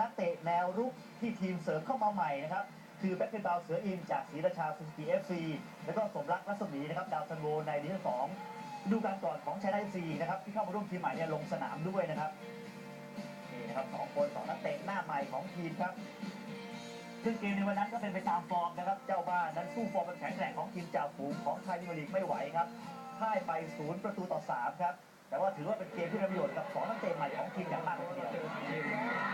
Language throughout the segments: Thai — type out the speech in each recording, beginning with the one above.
นักเตะแนวรุกที่ทีมเสริมเข้ามาใหม่นะครับคือแบ็คเพนบาวเสืออินจากศรีราชาซูซูกิเอฟซีแล้วก็สมรักรัศมีนะครับดาวซันโวในดิวิชั่นสองดูกาลก่อนของชายนาซีนะครับที่เข้ามาร่วมทีมใหม่เนี่ยลงสนามด้วยนะครับนี่นะครับสองคนสองนักเตะหน้าใหม่ของทีมครับซึ่งเกมในวันนั้นก็เป็นไปตามฟอร์มนะครับ เจ้าบ้านนั้นสู้ฟอร์มเป็นแข็งแกร่งของทีมจ่าฝูงของไทยพิมลีกไม่ไหวครับพ่ายไปศูนย์ประตูต่อสามครับแต่ว่าถือว่าเป็นเกมที่ได้ประโยชน์กับสองนักเตะใหม่ของทีมอย่างมากเลยทีเดียว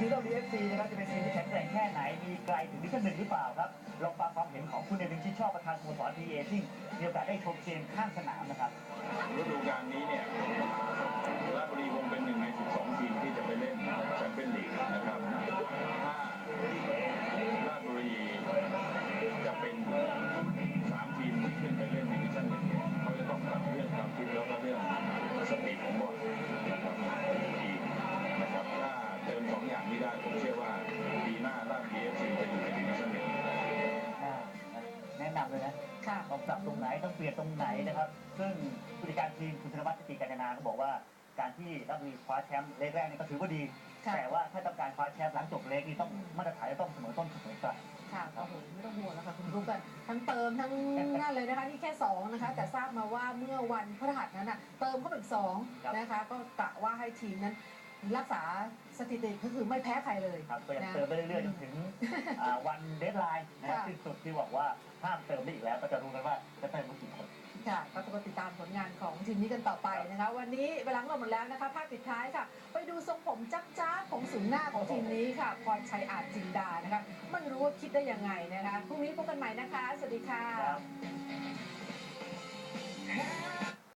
ส่วนทีมเราดีเอฟซีนะครับจะเป็นทีมที่แข็งแกร่งแค่ไหน มีไกลถึงดิชั่นหนึ่งหรือเปล่าครับ ลองฟังความเห็นของคุณเอวินชิดชอบประธานสโมสรดีเอที่มีโอกาสได้ชมเกมข้างสนามนะครับฤดูกาลนี้เนี่ย ปรับตรงไหนต้องเปลี่ยนตรงไหนนะครับ ซึ่งผู้จัดการทีมคุณธนวัฒน์ติการจนาก็บอกว่า การที่ราชบุรีคว้าแชมป์เลกแรกนี่ก็ถือว่าดี ค่ะ แต่ว่าถ้าต้องการคว้าแชมป์หลังจบเลกนี่ต้องมาตรฐานต้องเสมอต้นเสมอปลาย ค่ะโอ้โหไม่ต้องห่วงแล้วค่ะคุณรู้กันทั้งเติมทั้งนั่นเลยนะคะนี่แค่สองนะคะ แต่ทราบมาว่าเมื่อวันพฤหัสนั้นน่ะเติมเข้าไปอีกสองนะคะ ก็กะว่าให้ทีมนั้น รักษาสถิติก็คือไม่แพ้ใครเลยครับก็ยังนะ เติมไปเรื่อยๆจนถึงอ่าวันเดทไลน์นะครับค่ะ สิ้นสุดที่บอกว่าห้ามเติมได้อีกแล้ว ก็จะรู้กันว่าจะเติมมากี่คน ค่ะก็ต้องมาติดตามผลงานของทีมนี้กันต่อไปนะคะ วันนี้เวลาหมดแล้วนะคะภาพปิดท้ายค่ะ ไปดูทรงผมจักจ้าของสูงหน้าของทีมนี้ค่ะพรชัยอาจจินดานะคะไม่รู้ว่าคิดได้ยังไงนะคะพรุ่งนี้พบกันใหม่นะคะ สวัสดีค่ะครับ